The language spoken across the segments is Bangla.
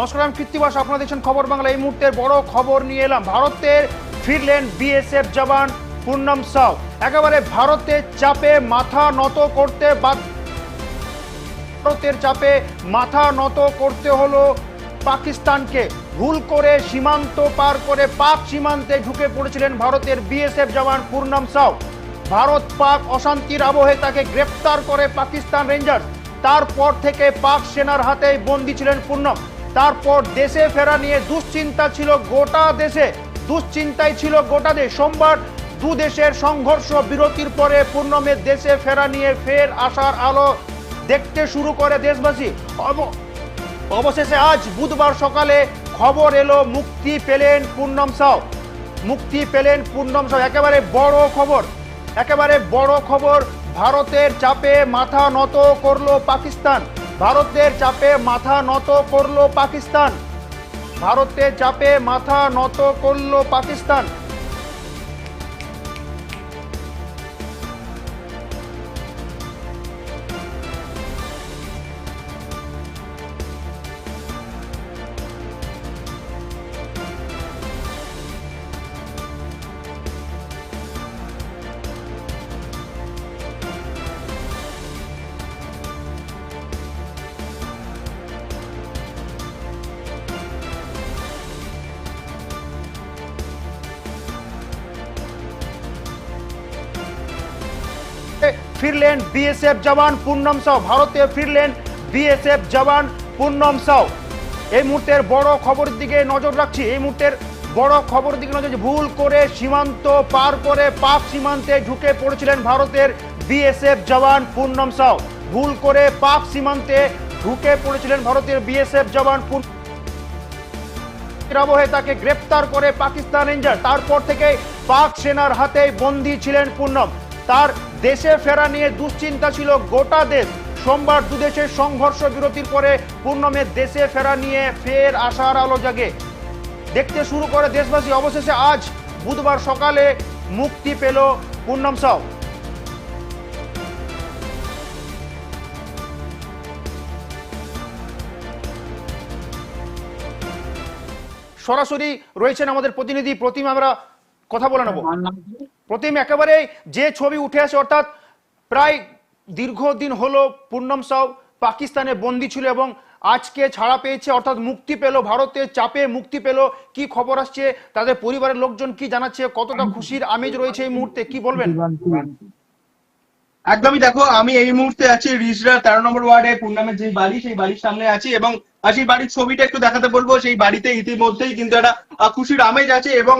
নমস্কার, আমি কৃত্তিবাস আপনারা দেখছেন খবর বাংলা। এই মুহূর্তের বড় খবর নিয়ে এলাম। ভারতের ফিরলেন বিএসএফ জওয়ান পূর্ণম সাউ। একেবারে ভারতের চাপে মাথা নত করতে ভারতের চাপে মাথা নত করতে হলো পাকিস্তানকে। ভুল করে সীমান্ত পার করে পাক সীমান্তে ঢুকে পড়েছিলেন ভারতের বিএসএফ জওয়ান পূর্ণম সাউ। ভারত পাক অশান্তির আবহে তাকে গ্রেপ্তার করে পাকিস্তান রেঞ্জার্স। তারপর থেকে পাক সেনার হাতেই বন্দী ছিলেন পূর্ণম তারপর দেশে ফেরা নিয়ে দুশ্চিন্তা ছিল গোটা দেশে। দুশ্চিন্তায় ছিল গোটা দেশ। সোমবার দু দেশের সংঘর্ষ বিরতির পরে পূর্ণমের দেশে ফেরা নিয়ে ফের আসার আলো দেখতে শুরু করে দেশবাসী। অব- অবশেষে আজ বুধবার সকালে খবর এলো, মুক্তি পেলেন পূর্ণম সাউ। মুক্তি পেলেন পূর্ণম সাউ। একেবারে বড় খবর। একেবারে বড় খবর। ভারতের চাপে মাথা নত করল পাকিস্তান। ভারতের চাপে মাথা নত করল পাকিস্তান। ভারতের চাপে মাথা নত করল পাকিস্তান। ফিরলেন বিএসএফ জওয়ান পূর্ণম সাউ ভারতে ফিরলেন বিএসএফ জওয়ান পূর্ণম সাউ। এই মুহূর্তের বড় খবরের দিকে নজর রাখছি, এই মুহূর্তের বড় খবরের দিকে নজর ভুল করে সীমান্ত পার করে পাক সীমান্তে ঢুকে পড়েছিলেন ভারতের বিএসএফ জওয়ান পূর্ণম সাউ। ভুল করে পাক সীমান্তে ঢুকে পড়েছিলেন ভারতের বিএসএফ জওয়ান পূর্ণ তাকে গ্রেপ্তার করে পাকিস্তান রেঞ্জার। তারপর থেকে পাক সেনার হাতে বন্দী ছিলেন পূর্ণম তার দেশে ফেরা নিয়ে দুশ্চিন্তা ছিল গোটা দেশ। সোমবার দুদেশের সংঘর্ষ বিরতির পরে পূর্ণমের দেশে ফেরা নিয়ে ফের আশার আলো জাগে। দেখতে শুরু করে দেশবাসী, অবশেষে আজ বুধবার সকালে মুক্তি পেল পূর্ণম সাউ। সরাসরি রয়েছেন আমাদের প্রতিনিধি প্রতিম আমরা কথা বলে নেব। প্রতিম একেবারে যে ছবি উঠে আসে অর্থাৎ প্রায় দীর্ঘদিন হলো পূর্ণম সাউ পাকিস্তানে বন্দি ছিল এবং আজকে ছাড়া পেয়েছে অর্থাৎ মুক্তি পেল ভারতের চাপে মুক্তি পেল। কি খবর আসছে? তাদের পরিবারের লোকজন কি জানাচ্ছে? কতটা খুশির আমেজ রয়েছে এই মুহূর্তে? কি বলবেন? একদমই দেখো আমি এই মুহূর্তে আছি রিজরা তেরো নম্বর ওয়ার্ডে পূর্ণামের যে বাড়ি সেই বাড়ির সামনে আছি এবং আহ, সেই বাড়ির ছবিটা একটু দেখাতে বলব সেই বাড়িতে ইতিমধ্যেই কিন্তু একটা খুশির আমেজ আছে এবং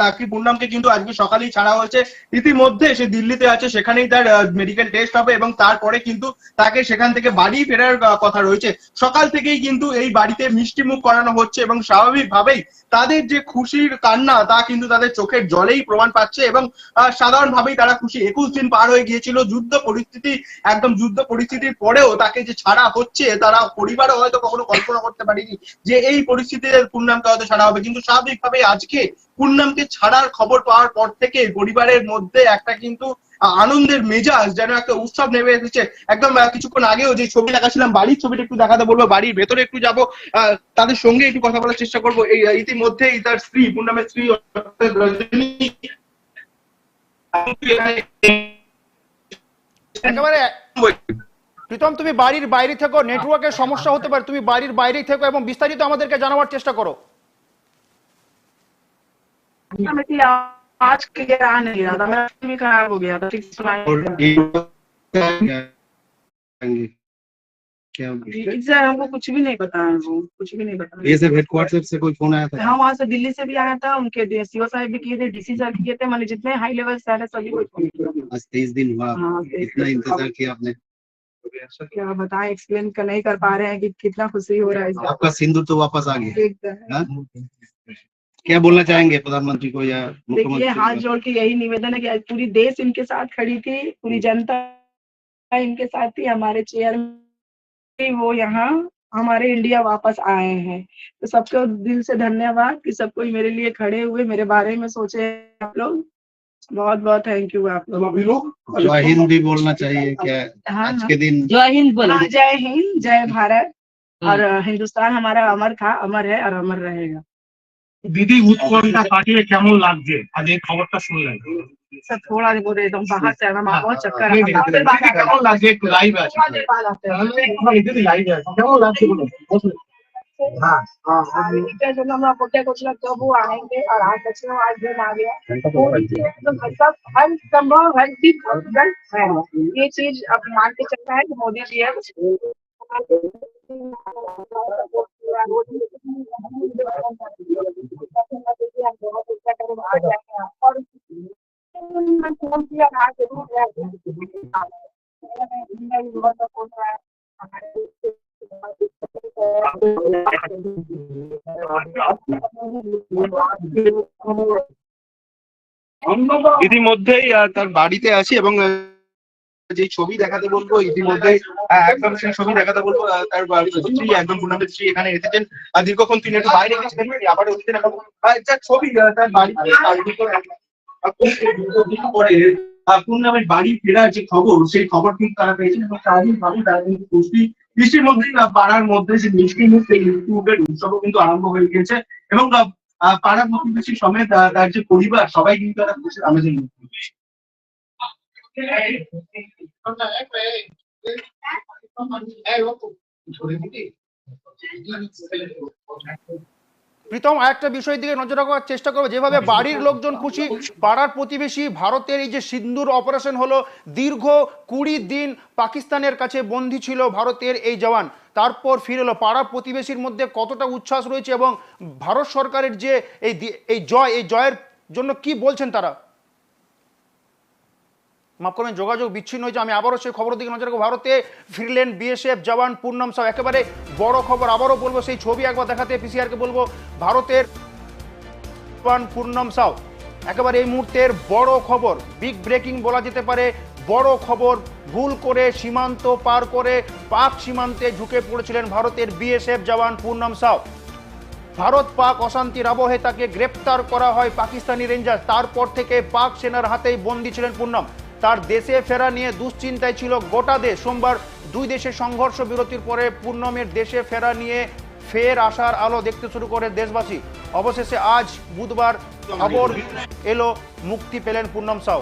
তাকে পূর্ণামকে কিন্তু আজকে সকালেই ছাড়া হয়েছে। ইতিমধ্যে সে দিল্লিতে আছে সেখানেই তার মেডিকেল টেস্ট হবে এবং তারপরে কিন্তু তাকে সেখান থেকে বাড়ি ফেরার কথা রয়েছে। সকাল থেকেই কিন্তু এই বাড়িতে মিষ্টি মুখ করানো হচ্ছে এবং স্বাভাবিকভাবেই তাদের যে খুশির কান্না তা কিন্তু তাদের চোখের জলেই প্রমাণ পাচ্ছে এবং সাধারণভাবেই তারা খুশি। একুশ দিন পার হয়ে গিয়েছিল যুদ্ধ পরিস্থিতি একদম যুদ্ধ পরিস্থিতির পরেও তাকে যে ছাড়া হচ্ছে তারা পরিবারও হয়তো কখনো কল্পনা করতে পারেনি যে এই পরিস্থিতিতে পূর্ণামকে হয়তো ছাড়া হবে। কিন্তু স্বাভাবিকভাবে আজকে পূর্ণামকে ছাড়ার খবর পাওয়ার পর থেকে পরিবারের মধ্যে একটা কিন্তু আনন্দের মেজাজ যেন একটা উৎসব নেমে এসেছে। একদম কিছুক্ষণ আগেও যে ছবি দেখাচ্ছিলাম, বাড়ির ছবিটা একটু দেখাতে বলব, বাড়ির ভেতরে একটু যাব। তাদের সঙ্গে একটু কথা বলার চেষ্টা করব। এই ইতিমধ্যেই তার স্ত্রী পূর্ণামের স্ত্রী একেবারে প্রীতম তুমি বাড়ির বাইরে থেকো নেটওয়ার্কের সমস্যা হতে পারে তুমি বাড়ির বাইরেই থেকো এবং বিস্তারিত আমাদেরকে জানাবার চেষ্টা করো मेरी आज क्लियर आ नहीं रहा था मेरा भी खराब हो गया था ठीक से सुनाई और नहीं ये क्या देता। इससे हमको कुछ भी नहीं बताया वो कुछ भी नहीं बताया ये सब हेडक्वार्टर से कोई फोन आया था हाँ वहाँ से दिल्ली से भी आया था उनके सीओ साहब भी किए थे डीसी सर भी किए थे मैंने जितने हाई लेवल सर है सभी को फोन किया आज तेईस दिन हुआ हाँ, इतना इंतजार किया आपने क्या बताएँ एक्सप्लेन कर नहीं कर पा रहे हैं कि कितना खुशी हो रहा है आपका सिंदूर तो वापस आ गया। हाँ? क्या बोलना चाहेंगे प्रधानमंत्री को या देखिए हाथ जोड़ के यही निवेदन है कि आज पूरी देश इनके साथ खड़ी थी पूरी जनता इनके साथ थी हमारे चेयर वो यहाँ हमारे इंडिया वापस आए हैं। तो सबको दिल से धन्यवाद कि सब कोई मेरे लिए खड़े हुए मेरे बारे में सोचे आप लोग। बहुत बहुत थैंक यू आप लोग जय हिंद भी बोलना चाहिए क्या हाँ, आज हाँ। के दिन जय हिंद बोलो हाँ, जय हिंद जय भारत और हिंदुस्तान हमारा अमर था अमर है और अमर रहेगा দিদি উৎকণ্ঠা কাটিয়ে কেমন লাগছে আজ এই খবরটা শুনলেন सर थोड़ा बोले एकदम बाहर से आना वहाँ बहुत चक्कर नहीं, नहीं, आता है। दिदी, কেমন লাগছে একটু লাইভ আছে बहुत देर बाद आते हैं। দিদি লাইভ আছে কেমন লাগছে বলুন हम लोग बोलते कुछ लोग कब वो आएँगे और आज बच्चे आज दिन आ गया तो इनसे मतलब हर संभव हर चीज़ है ये चीज़ अब मान के चलता है मोदी जी है। ইতিমধ্যেই তার বাড়িতে আছি এবং যে ছবি দেখাতে বলব ইতিমধ্যেই আহ, একদম সেই ছবি দেখাতে বলব তার স্ত্রী একদম পূর্ণামের স্ত্রী এখানে এসেছেন। আর দীর্ঘক্ষণ তিনি একটু বাইরে গেছিলেন আবার ওদিকে দেখাবো ছবি তার বাড়িতে পরে পূর্ণামের বাড়ি ফেরার যে খবর সেই খবর কিন্তু তারা পেয়েছেন এবং স্বাধীনভাবে তারা কিন্তু পুষ্টি পাড়ার মধ্যে যে মিষ্টি মুখ সেই উৎসবও কিন্তু আরম্ভ হয়ে গিয়েছে এবং পাড়ার প্রতিবেশী সমেত তার যে পরিবার, সবাই কিন্তু তারা খুশির আমেজের মধ্যে প্রীতম, আরেকটা বিষয়ের দিকে নজর রাখার চেষ্টা করব। যেভাবে বাড়ির লোকজন খুশি, পাড়ার প্রতিবেশী ভারতের এই যে সিন্দুর অপারেশন হলো, দীর্ঘ কুড়ি দিন পাকিস্তানের কাছে বন্দী ছিল ভারতের এই জওয়ান। তারপর ফিরে এলো। পাড়া প্রতিবেশীর মধ্যে কতটা উচ্ছ্বাস রয়েছে এবং ভারত সরকারের যে এই এই জয়, এই জয়ের জন্য কি বলছেন তারা? মাফ করবেন, যোগাযোগ বিচ্ছিন্ন হয়েছে। আমি আবারও সেই খবরের দিকে নজর রাখব। ভারতে ফিরলেন বিএসএফ জওয়ান পূর্ণম সাহ। একেবারে বড় খবর। আবারও বলব, সেই ছবি একবার দেখাতে পিসিআরকে বলব। ভারতের পূর্ণম সাউ একেবারে এই মুহূর্তের বড় খবর। বিগ ব্রেকিং বলা যেতে পারে বড় খবর, ভুল করে সীমান্ত পার করে পাক সীমান্তে ঝুঁকে পড়েছিলেন ভারতের বিএসএফ জওয়ান পূর্ণম সাউ। ভারত পাক অশান্তির আবহে তাকে গ্রেপ্তার করা হয় পাকিস্তানি রেঞ্জার তারপর থেকে পাক সেনার হাতেই বন্দী ছিলেন পূর্ণম। তার দেশে ফেরা নিয়ে দুশ্চিন্তায় ছিল গোটা দেশ। সোমবার দুই দেশের সংঘর্ষ বিরতির পরে পূর্ণমের দেশে ফেরা নিয়ে ফের আসার আলো দেখতে শুরু করে দেশবাসী। অবশেষে আজ বুধবার খবর এলো, মুক্তি পেলেন পূর্ণম সাউ।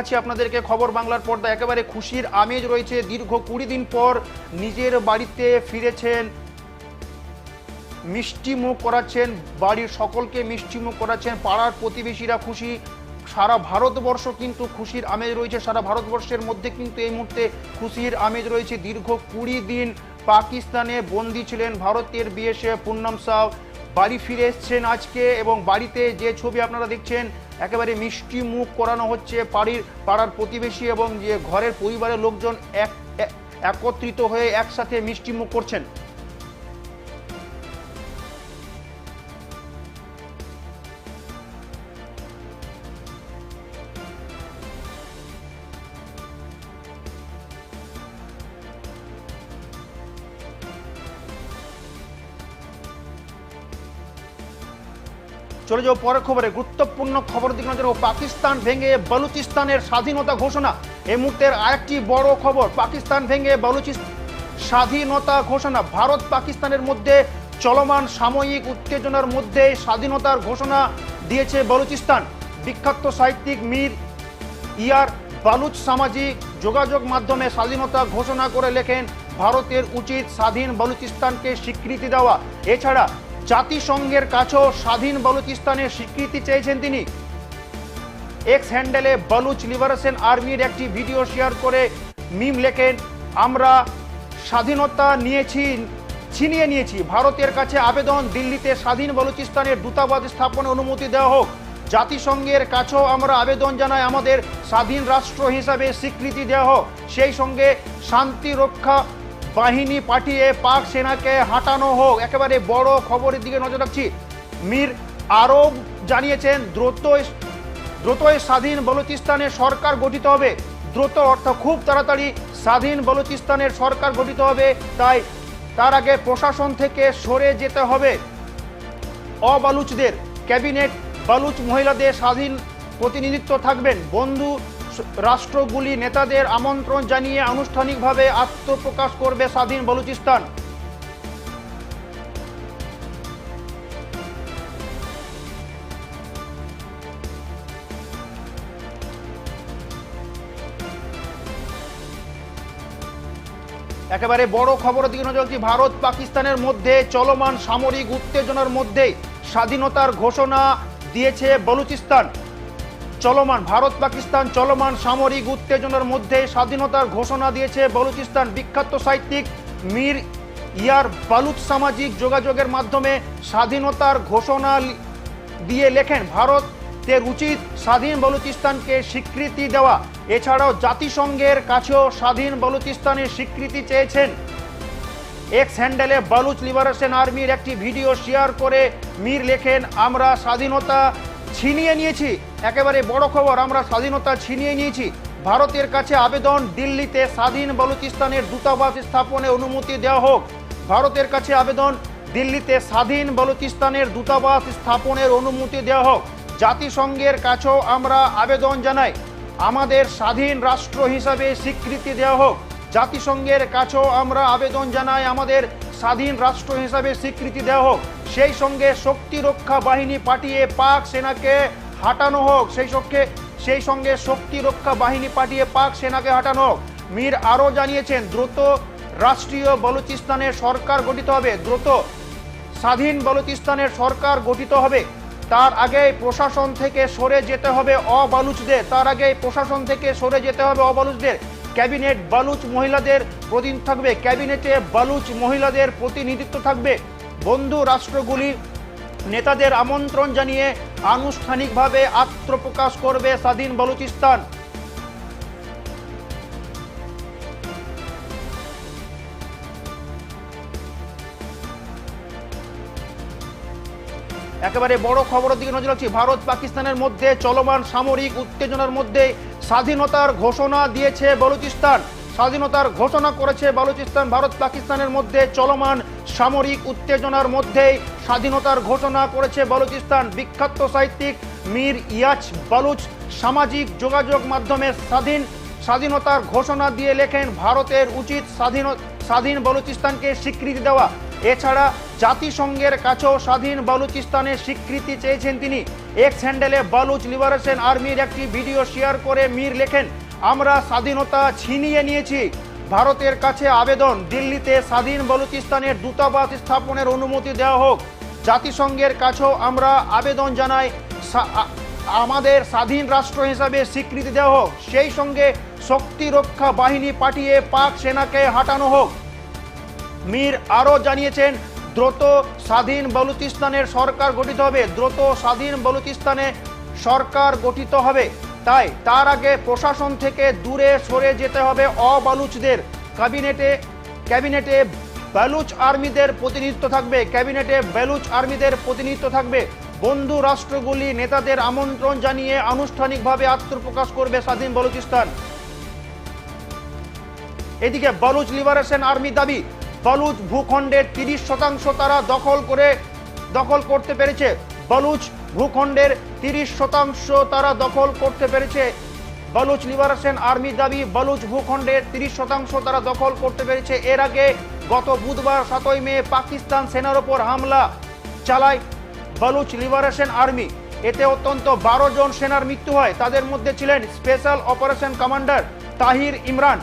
আছি আপনাদেরকে খবর বাংলার পর্দা। একেবারে খুশির আমেজ রয়েছে। দীর্ঘ কুড়ি দিন পর নিজের বাড়িতে ফিরেছেন, মিষ্টি মুখ করাচ্ছেন, বাড়ির সকলকে মিষ্টি মুখ করাচ্ছেন, পাড়ার প্রতিবেশীরা খুশি। সারা ভারতবর্ষ কিন্তু খুশির আমেজ রয়েছে। সারা ভারতবর্ষের মধ্যে কিন্তু এই মুহূর্তে খুশির আমেজ রয়েছে। দীর্ঘ কুড়ি দিন পাকিস্তানে বন্দি ছিলেন ভারতের বিএসএফ পূর্ণম সাউ। বাড়ি ফিরে এসছেন আজকে এবং বাড়িতে যে ছবি আপনারা দেখছেন একেবারে মিষ্টি মুখ করানো হচ্ছে বাড়ির, পাড়ার প্রতিবেশী এবং যে ঘরের পরিবারের লোকজন এক এক- একত্রিত হয়ে একসাথে মিষ্টি মুখ করছেন। চলে যাও পরের খবরে গুরুত্বপূর্ণ খবর দিকে নজর পাকিস্তান ভেঙে বালুচিস্তানের স্বাধীনতা ঘোষণা। এই মুহূর্তের আরেকটি বড় খবর, পাকিস্তান ভেঙে বালুচিস্তান স্বাধীনতা ঘোষণা। ভারত পাকিস্তানের মধ্যে চলমান সাময়িক উত্তেজনার মধ্যে স্বাধীনতার ঘোষণা দিয়েছে বলুচিস্তান। বিখ্যাত সাহিত্যিক মীর ইয়ার বালুচ সামাজিক যোগাযোগ মাধ্যমে স্বাধীনতা ঘোষণা করে লেখেন, ভারতের উচিত স্বাধীন বালুচিস্তানকে স্বীকৃতি দেওয়া। এছাড়া জাতিসংঘের কাছেও স্বাধীন বলুচিস্তানের স্বীকৃতি চেয়েছেন তিনি। এক্স হ্যান্ডেলে বলুচ লিবারেশন আর্মির একটি ভিডিও শেয়ার করে মিম লেখেন, আমরা স্বাধীনতা নিয়েছি, ছিনিয়ে নিয়েছি। ভারতের কাছে আবেদন, দিল্লিতে স্বাধীন বলুচিস্তানের দূতাবাস স্থাপনের অনুমতি দেওয়া হোক। জাতিসংঘের কাছেও আমরা আবেদন জানাই, আমাদের স্বাধীন রাষ্ট্র হিসাবে স্বীকৃতি দেওয়া হোক। সেই সঙ্গে শান্তি রক্ষা বাহিনী পাঠিয়ে পাক সেনাকে হাঁটানো হোক। একেবারে বড় খবরের দিকে নজর রাখছি। মীর আরও জানিয়েছেন, দ্রুত দ্রুতই স্বাধীন বলুচিস্তানের সরকার গঠিত হবে। দ্রুত অর্থ খুব তাড়াতাড়ি স্বাধীন বলুচিস্তানের সরকার গঠিত হবে, তাই তার আগে প্রশাসন থেকে সরে যেতে হবে। অবালুচদের ক্যাবিনেট, বালুচ মহিলাদের স্বাধীন প্রতিনিধিত্ব থাকবেন। বন্ধু রাষ্ট্রগুলি নেতাদের আমন্ত্রণ জানিয়ে আনুষ্ঠানিকভাবে আত্মপ্রকাশ করবে স্বাধীন বলুচিস্তান। একেবারে বড় খবরের দিকে নজর রাখছি, ভারত পাকিস্তানের মধ্যে চলমান সামরিক উত্তেজনার মধ্যে স্বাধীনতার ঘোষণা দিয়েছে বলুচিস্তান। চলমান, ভারত, পাকিস্তান চলমান সামরিক উত্তেজনার মধ্যে স্বাধীনতার ঘোষণা দিয়েছে বলুচিস্তান বিখ্যাত সাহিত্যিক মীর ইয়ার বালুচ সামাজিক যোগাযোগের মাধ্যমে স্বাধীনতার ঘোষণা দিয়ে লেখেন, ভারতের উচিত স্বাধীন বলুচিস্তানকে স্বীকৃতি দেওয়া। এছাড়াও জাতিসংঘের কাছেও স্বাধীন বলুচিস্তানের স্বীকৃতি চেয়েছেন। এক্স হ্যান্ডেলে বালুচ লিবারেশন আর্মির একটি ভিডিও শেয়ার করে মীর লেখেন, আমরা স্বাধীনতা ছিনিয়ে নিয়েছি। একেবারে বড় খবর, আমরা স্বাধীনতা ছিনিয়ে নিয়েছি। ভারতের কাছে আবেদন, দিল্লিতে স্বাধীন বলুচিস্তানের দূতাবাস স্থাপনে অনুমতি দেওয়া হোক। ভারতের কাছে আবেদন, দিল্লিতে স্বাধীন বলুচিস্তানের দূতাবাস স্থাপনের অনুমতি দেওয়া হোক। জাতিসংঘের কাছেও আমরা আবেদন জানাই। আমাদের স্বাধীন রাষ্ট্র হিসাবে স্বীকৃতি দেওয়া হোক। জাতিসংঘের কাছেও আমরা আবেদন জানাই, আমাদের স্বাধীন রাষ্ট্র হিসাবে স্বীকৃতি দেওয়া হোক। সেই সঙ্গে শক্তি রক্ষা বাহিনী পাঠিয়ে পাক সেনাকে হাঁটানো হোক। সেই সঙ্গে সেই সঙ্গে শক্তি রক্ষা বাহিনী পাঠিয়ে পাক সেনাকে হাঁটানো হোক। মীর আরও জানিয়েছেন, দ্রুত রাষ্ট্রীয় বলুচিস্তানের সরকার গঠিত হবে। দ্রুত স্বাধীন বলুচিস্তানের সরকার গঠিত হবে। তার আগে প্রশাসন থেকে সরে যেতে হবে অবালুচদের। তার আগে প্রশাসন থেকে সরে যেতে হবে অবালুচদের। ক্যাবিনেট বালুচ মহিলাদের প্রতিনিধি থাকবে। ক্যাবিনেটে বালুচ মহিলাদের প্রতিনিধিত্ব থাকবে। বন্ধু রাষ্ট্রগুলি নেতাদের আমন্ত্রণ জানিয়ে আনুষ্ঠানিকভাবে আত্মপ্রকাশ করবে স্বাধীন বলুচিস্তান। একেবারে বড় খবরের দিকে নজর রাখছি, ভারত পাকিস্তানের মধ্যে চলমান সামরিক উত্তেজনার মধ্যে স্বাধীনতার ঘোষণা দিয়েছে বলুচিস্তান। স্বাধীনতার ঘোষণা করেছে বালুচিস্তান, ভারত পাকিস্তানের মধ্যে চলমান সামরিক উত্তেজনার মধ্যেই স্বাধীনতার ঘোষণা করেছে বালুচিস্তান। বিখ্যাত সাহিত্যিক মীর ইয়াচ বালুচ সামাজিক যোগাযোগ মাধ্যমে স্বাধীন, স্বাধীনতার ঘোষণা দিয়ে লেখেন, ভারতের উচিত স্বাধীন স্বাধীন বলুচিস্তানকে স্বীকৃতি দেওয়া। এছাড়া জাতিসংঘের কাছেও স্বাধীন বালুচিস্তানের স্বীকৃতি চেয়েছেন তিনি। এক্স হ্যান্ডেলে বালুচ লিবারেশন আর্মির একটি ভিডিও শেয়ার করে মীর লেখেন আমরা স্বাধীনতা ছিনিয়ে নিয়েছি। ভারতের কাছে আবেদন, দিল্লিতে স্বাধীন বলুচিস্তানের দূতাবাস স্থাপনের অনুমতি দেওয়া হোক। জাতিসংঘের কাছেও আমরা আবেদন জানাই আমাদের স্বাধীন রাষ্ট্র হিসাবে স্বীকৃতি দেওয়া হোক। সেই সঙ্গে শক্তি রক্ষা বাহিনী পাঠিয়ে পাক সেনাকে হাঁটানো হোক। মীর আরও জানিয়েছেন, দ্রুত স্বাধীন বলুচিস্তানের সরকার গঠিত হবে, দ্রুত স্বাধীন বলুচিস্তানে সরকার গঠিত হবে। তাই তার আগে প্রশাসন থেকে দূরে সরে যেতে হবে অবালুচদের। ক্যাবিনেটে ক্যাবিনেটে বালুচ আর্মিদের প্রতিনিধিত্ব থাকবে। ক্যাবিনেটে বেলুচ আর্মিদের প্রতিনিধিত্ব থাকবে। বন্ধু রাষ্ট্রগুলি নেতাদের আমন্ত্রণ জানিয়ে আনুষ্ঠানিকভাবে আত্মপ্রকাশ করবে স্বাধীন বলুচিস্তান। এদিকে বালুচ লিবারেশন আর্মি দাবি, বালুচ ভূখণ্ডের তিরিশ শতাংশ তারা দখল করে, দখল করতে পেরেছে। বালুচ ভূখণ্ডের তিরিশ শতাংশ তারা দখল করতে পেরেছে। বালুচ লিবারেশন আর্মি দাবি, বালুচ ভূখণ্ডের তিরিশ শতাংশ তারা দখল করতে পেরেছে। এর আগে গত বুধবার সাতই মে পাকিস্তান সেনার ওপর হামলা চালায় বালুচ লিবারেশন আর্মি। এতে অত্যন্ত বারো জন সেনার মৃত্যু হয়। তাদের মধ্যে ছিলেন special operation commander Tahir Imran,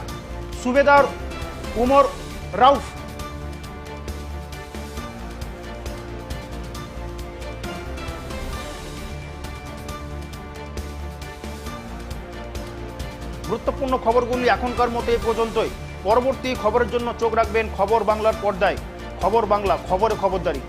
subedar Umar Rauf গুরুত্বপূর্ণ খবরগুলি এখনকার মতো এ পর্যন্তই। পরবর্তী খবরের জন্য চোখ রাখবেন খবর বাংলার পর্দায়। খবর বাংলা, খবরে খবরদারি।